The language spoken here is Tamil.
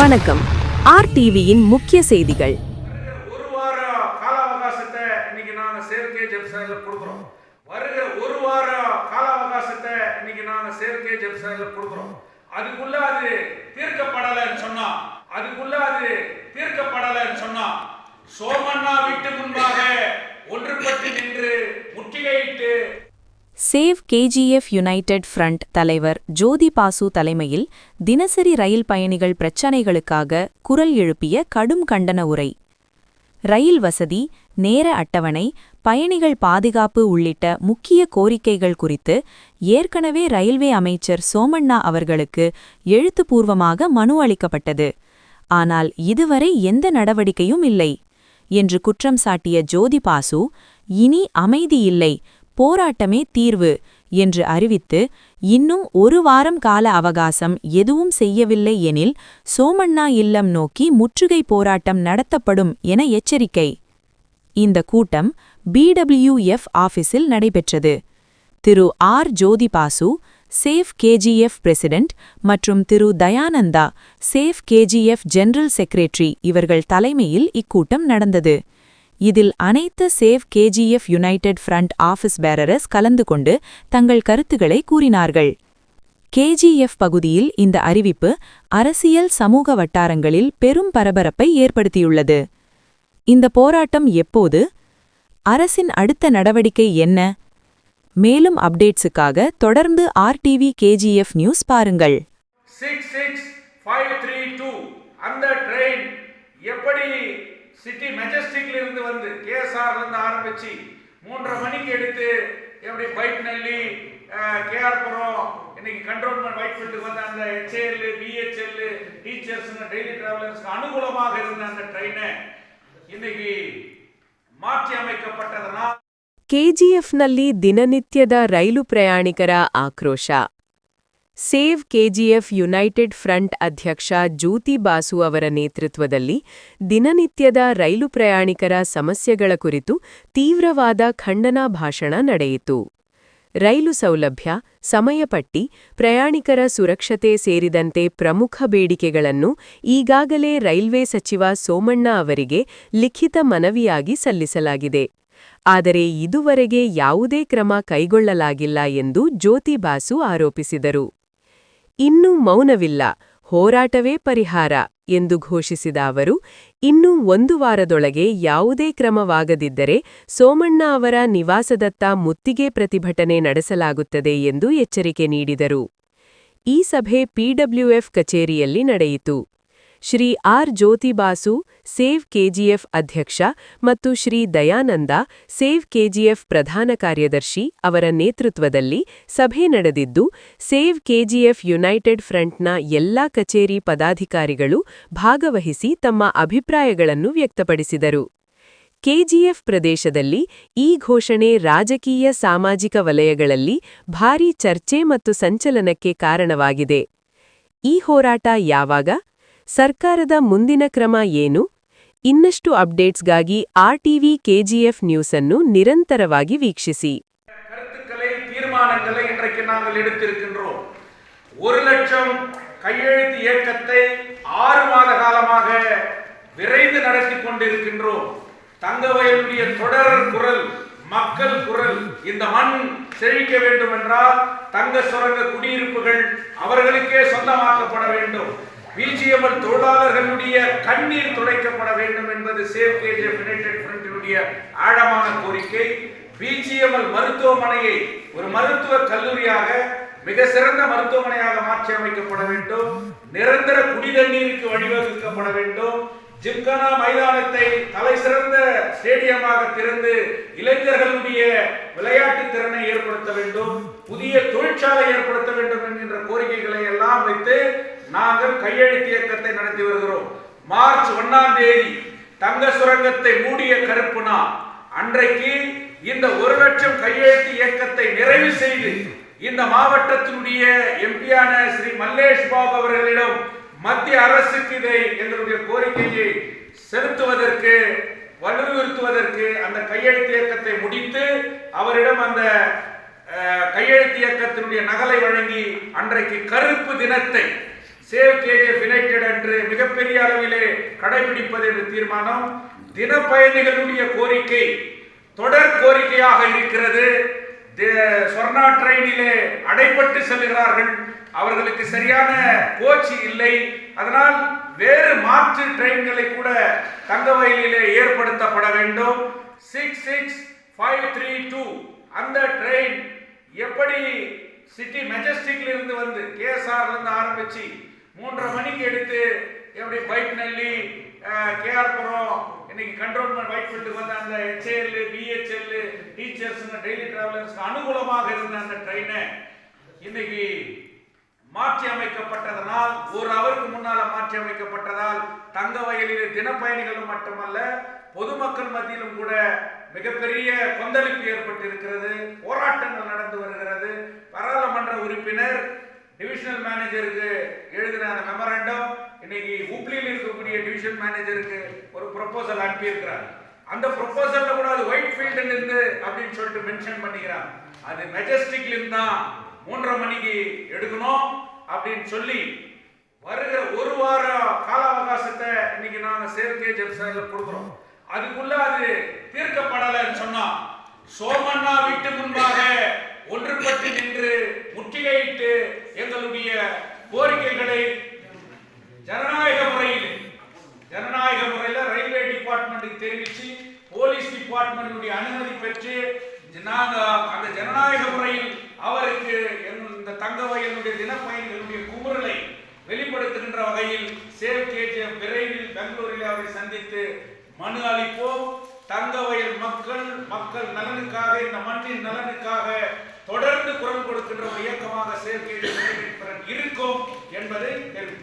வணக்கம். ஆர் டிவியின் முக்கிய செய்திகள். ஒரு வார கால அவகாசத்தை இன்னைக்கு நாங்க சேர்க்கை ஜெப்சாயில கொடுக்குறோம். வருகிற ஒரு வார கால அவகாசத்தை இன்னைக்கு நாங்க சேர்க்கை ஜெப்சாயில கொடுக்குறோம். அதுக்குள்ள அது தீர்க்கப்படலைன்னு சொன்னா அதுக்குள்ள அது தீர்க்கப்படலைன்னு சொன்னா சோமண்ணா வீட்டு முன்பாக ஒன்றுபட்டு நின்று முற்றுகையிட்டு சேவ் கேஜிஎஃப் யுனைடெட் ஃப்ரண்ட் தலைவர் ஜோதி பாசு தலைமையில் தினசரி ரயில் பயணிகள் பிரச்சினைகளுக்காக குரல் எழுப்பிய கடும் கண்டன உரை. ரயில் வசதி நேர அட்டவணை பயணிகள் பாதுகாப்பு உள்ளிட்ட முக்கிய கோரிக்கைகள் குறித்து ஏற்கனவே ரயில்வே அமைச்சர் சோமண்ணா அவர்களுக்கு எழுத்துப்பூர்வமாக மனு அளிக்கப்பட்டது. ஆனால் இதுவரை எந்த நடவடிக்கையும் இல்லை. என்று குற்றம் சாட்டிய ஜோதி பாசு இனி அமைதி இல்லை போராட்டமே தீர்வு என்று அறிவித்து இன்னும் ஒரு வாரம் கால அவகாசம் எதுவும் செய்யவில்லை எனில் சோமண்ணா இல்லம் நோக்கி முற்றுகை போராட்டம் நடத்தப்படும் என எச்சரிக்கை. இந்த கூட்டம் பிடபிள்யூஎஃப் ஆபீஸில் நடைபெற்றது. திரு R Jyoti Basu save KGF president மற்றும் திரு Dayananda save KGF general secretary இவர்கள் தலைமையில் இக்கூட்டம் நடந்தது. இதில் அனைத்து save KGF united front office bearers கலந்து கொண்டு தங்கள் கருத்துக்களை கூறினார்கள். கேஜிஎஃப் பகுதியில் இந்த அறிவிப்பு அரசியல் சமூக வட்டாரங்களில் பெரும் பரபரப்பை ஏற்படுத்தியுள்ளது. இந்த போராட்டம் எப்போது? அரசின் அடுத்த நடவடிக்கை என்ன? மேலும் அப்டேட்ஸுக்காக தொடர்ந்து ஆர்டிவி கேஜிஎஃப் நியூஸ் பாருங்கள். Six six five three two அந்த ட்ரெயின் எப்படி சிட்டி மெஜஸ்டிக்ல இருந்து வந்து கேஎஸ்ஆர்ல இருந்து ஆரம்பிச்சு மூன்றரை மணிக்கு எடுத்து எப்படி பைப்நல்லி கேஆர்புரம் இன்னைக்கு கண்ட்ரோல்மெண்ட் ஒயிட்ஃபீல்டுக்கு வந்து அந்த ஹெச்ஏஎல் பிஹெச்எல் டீச்சர்ஸ் டெய்லி டிராவலர்ஸ்க்கு அனுகூலமாக இருந்த அந்த ட்ரெயினை இன்னைக்கு மாற்றி அமைக்கப்பட்டதனால் ಕೆಜಿಎಫ್ನಲ್ಲಿ ದಿನನಿತ್ಯದ ರೈಲು ಪ್ರಯಾಣಿಕರ ಆಕ್ರೋಶ ಸೇವ್ ಕೆಜಿಎಫ್ ಯುನೈಟೆಡ್ ಫ್ರಂಟ್ ಅಧ್ಯಕ್ಷ ಜ್ಯೋತಿ ಬಾಸು ಅವರ ನೇತೃತ್ವದಲ್ಲಿ ದಿನನಿತ್ಯದ ರೈಲು ಪ್ರಯಾಣಿಕರ ಸಮಸ್ಯೆಗಳ ಕುರಿತು ತೀವ್ರವಾದ ಖಂಡನಾ ಭಾಷಣ ನಡೆಯಿತು. ರೈಲು ಸೌಲಭ್ಯ ಸಮಯಪಟ್ಟಿ ಪ್ರಯಾಣಿಕರ ಸುರಕ್ಷತೆ ಸೇರಿದಂತೆ ಪ್ರಮುಖ ಬೇಡಿಕೆಗಳನ್ನು ಈಗಾಗಲೇ ರೈಲ್ವೆ ಸಚಿವ ಸೋಮಣ್ಣ ಅವರಿಗೆ ಲಿಖಿತ ಮನವಿಯಾಗಿ ಸಲ್ಲಿಸಲಾಗಿದೆ. ಆದರೆ ಇದುವರೆಗೆ ಯಾವುದೇ ಕ್ರಮ ಕೈಗೊಳ್ಳಲಾಗಿಲ್ಲ ಎಂದು ಜ್ಯೋತಿಬಾಸು ಆರೋಪಿಸಿದರು. ಇನ್ನು ಮೌನವಿಲ್ಲ, ಹೋರಾಟವೇ ಪರಿಹಾರ ಎಂದು ಘೋಷಿಸಿದ ಅವರು, ಇನ್ನೂ ಒಂದು ವಾರದೊಳಗೆ ಯಾವುದೇ ಕ್ರಮವಾಗದಿದ್ದರೆ ಸೋಮಣ್ಣ ಅವರ ನಿವಾಸದತ್ತ ಮುತ್ತಿಗೆ ಪ್ರತಿಭಟನೆ ನಡೆಸಲಾಗುತ್ತದೆ ಎಂದು ಎಚ್ಚರಿಕೆ ನೀಡಿದರು. ಈ ಸಭೆ ಪಿಡಬ್ಲ್ಯೂಎಫ್ ಕಚೇರಿಯಲ್ಲಿ ನಡೆಯಿತು. Shri R Jyoti Basu, save KGF ಅಧ್ಯಕ್ಷ ಮತ್ತು ಶ್ರೀ ದಯಾನಂದ, ಸೇವ್ ಕೆಜಿಎಫ್ ಪ್ರಧಾನ ಕಾರ್ಯದರ್ಶಿ ಅವರ ನೇತೃತ್ವದಲ್ಲಿ ಸಭೆ ನಡೆದಿದ್ದು, ಸೇವ್ ಕೆಜಿಎಫ್ ಯುನೈಟೆಡ್ ಫ್ರಂಟ್ನ ಎಲ್ಲಾ ಕಚೇರಿ ಪದಾಧಿಕಾರಿಗಳು ಭಾಗವಹಿಸಿ ತಮ್ಮ ಅಭಿಪ್ರಾಯಗಳನ್ನು ವ್ಯಕ್ತಪಡಿಸಿದರು. ಕೆಜಿಎಫ್ ಪ್ರದೇಶದಲ್ಲಿ ಈ ಘೋಷಣೆ ರಾಜಕೀಯ ಸಾಮಾಜಿಕ ವಲಯಗಳಲ್ಲಿ ಭಾರೀ ಚರ್ಚೆ ಮತ್ತು ಸಂಚಲನಕ್ಕೆ ಕಾರಣವಾಗಿದೆ. ಈ ಹೋರಾಟ ಯಾವಾಗ? ಸರ್ಕಾರದ ಮುಂದಿನ ಕ್ರಮ ಏನು ಇನ್ನಷ್ಟು ಅಪ್ಡೇಟ್ಸ್ಗಾಗಿ ಆರ್ಟಿವಿ ಕೆಜಿಎಫ್ ನ್ಯೂಸ್ ಅನ್ನು ನಿರಂತರವಾಗಿ ವೀಕ್ಷಿಸಿ கருத்துக்களை தீர்மானங்களை இன்றைக்கு நாங்கள் எடுத்திருக்கின்றோம் ஒரு லட்சம் கையெழுத்து இயக்கத்தை ஆறு மாத காலமாக விரைந்து நடத்தி கொண்டிருக்கின்றோம் தங்கவயலுடைய தொடர் குரல் மக்கள் குரல் இந்த மண் செழிக்க வேண்டும் என்றால் தங்க சுரங்க குடியிருப்புகள் அவர்களுக்கே சொந்தமாக்கப்பட வேண்டும் பிஜிஎம்எல் தொழிலாளர்களுடைய கண்ணீர் துடைக்கப்பட வேண்டும் என்பது சேவ் கேஜிஎஃப் யுனைடெட் ஃப்ரண்டினுடைய ஆழமான கோரிக்கை. பிஜிஎம்எல் மருத்துவமனையை ஒரு மருத்துவ கல்லூரியாக மிக சிறந்த மருத்துவமனையாக மாற்றி அமைக்கப்பட வேண்டும். நிரந்தர குடிநீருக்கு வழிவகுக்கப்பட வேண்டும். ஜிம்கானா மைதானத்தை தலை சிறந்த ஸ்டேடியமாக திறந்து இளைஞர்களுடைய விளையாட்டு திறனை ஏற்படுத்த வேண்டும். புதிய தொழிற்சாலை ஏற்படுத்த வேண்டும் என்கின்ற கோரிக்கைகளை எல்லாம் வைத்து நாங்கள் கையெழுத்து இயக்கத்தை நடத்தி வருகிறோம். மார்ச் ஒன்னாம் தேதி தங்க சுரங்கத்தை மூடிய கருப்பு நாள். அன்றைக்கு இந்த ஒரு லட்சம் கையெழுத்து இயக்கத்தை நிறைவு செய்து இந்த மாவட்டத்தினுடைய எம்பியான ஸ்ரீ மல்லேஷ் பாபு அவர்களிடம் மத்திய அரசுக்கு இதை எங்களுடைய கோரிக்கையை செலுத்துவதற்கு வலியுறுத்துவதற்கு அந்த கையெழுத்து இயக்கத்தை முடித்து அவரிடம் அந்த கையெழுத்து இயக்கத்தினுடைய நகலை வழங்கி அன்றைக்கு கருப்பு தினத்தை சேவ் கேஜிஎஃப் யுனைடெட் அன்று மிகப்பெரிய அளவிலே கடைபிடிப்பது என்று தீர்மானம். தினப்பயணிகளுடைய கோரிக்கை தொடர் கோரிக்கையாக இருக்கிறது. சொர்ணா ட்ரெயினிலே அடைபட்டு செல்கிறார்கள். அவர்களுக்கு சரியான கோச் இல்லை. அதனால் வேறு மாற்று ட்ரெயின்களை கூட தங்கவயலிலே ஏற்படுத்தப்பட வேண்டும். Six six five three two அந்த ட்ரெயின் எப்படி சிட்டி மெஜஸ்டிக்ல இருந்து வந்து கேஎஸ்ஆர்ல இருந்து ஆரம்பிச்சு மூன்றரை மணிக்கு எடுத்து எப்படி பைக் பைப்நல்லி கேஆர்புரம் இன்னைக்கு கண்ட்ரோல்மெண்ட் வைட்ஃபீல்டுக்கு வந்த அந்த HAL BHEL teachers daily travellers அனுகூலமாக இருந்த அந்த ட்ரெயினை இன்னைக்கு மாற்றி அமைக்கப்பட்டதனால் ஒரு அவருக்கு முன்னால மாற்றி அமைக்கப்பட்டதால் தங்க வயலில் தினப்பயணிகளும் மட்டுமல்ல பொதுமக்கள் மத்தியிலும் கூட மிகப்பெரிய கொந்தளிப்பு ஏற்பட்டு இருக்கிறது போராட்டங்கள் நடந்து வருகிறது. பாராளுமன்ற உறுப்பினர் டிவிஷனல் மேனேஜருக்கு எழுதின அந்த மெமரண்டம் இன்னைக்கு ஹூப்ளியில் இருக்கக்கூடிய டிவிஷன் மேனேஜருக்கு ஒரு ப்ரொபோசல் அனுப்பியிருக்கிறார். அந்த ப்ரொபோசல்ல கூட அது ஒயிட் ஃபீல்டில் இருந்து அப்படின்னு சொல்லிட்டு மென்ஷன் பண்ணிக்கிறார். அது மெஜஸ்டிக்லேருந்து தான் மூன்றரை மணிக்கு எடுக்கணும் அப்படின்னு சொல்லி வருகிற ஒரு வார கால அவகாசத்தை இன்னைக்கு நாங்கள் சேர்க்கை ஜெப்சாரில் கொடுக்குறோம். அதுக்குள்ள அது தீர்க்கப்படலைன்னு சொன்னா சோமண்ணா வீட்டு முன்பாக ஒன்றுபட்டு நின்று முற்றுகையிட்டு எங்களுடைய கோரிக்கைகளை ஜனநாயக முறையில் ஜனநாயக முறையில் ரயில்வே டிபார்ட்மெண்ட்டுக்கு தெரிவித்து போலீஸ் டிபார்ட்மெண்ட்டுடைய அனுமதி பெற்று நாங்கள் அந்த ஜனநாயக முறையில் அவருக்கு எங்கள் இந்த தங்க வயலுடைய தினப்பயன்களுடைய குமுறலை வெளிப்படுத்துகின்ற வகையில் சேவ் கேஜிஎம் விரைவில் பெங்களூரில் அவரை சந்தித்து மனு அளிப்போம். தங்க வயல் மக்கள் மக்கள் நலனுக்காக இந்த மண்ணின் நலனுக்காக தொடர்ந்து குரல் கொடுக்கின்ற ஒரு இயக்கமாக செயற்கை இருக்கும் என்பதை தெரிவித்தார்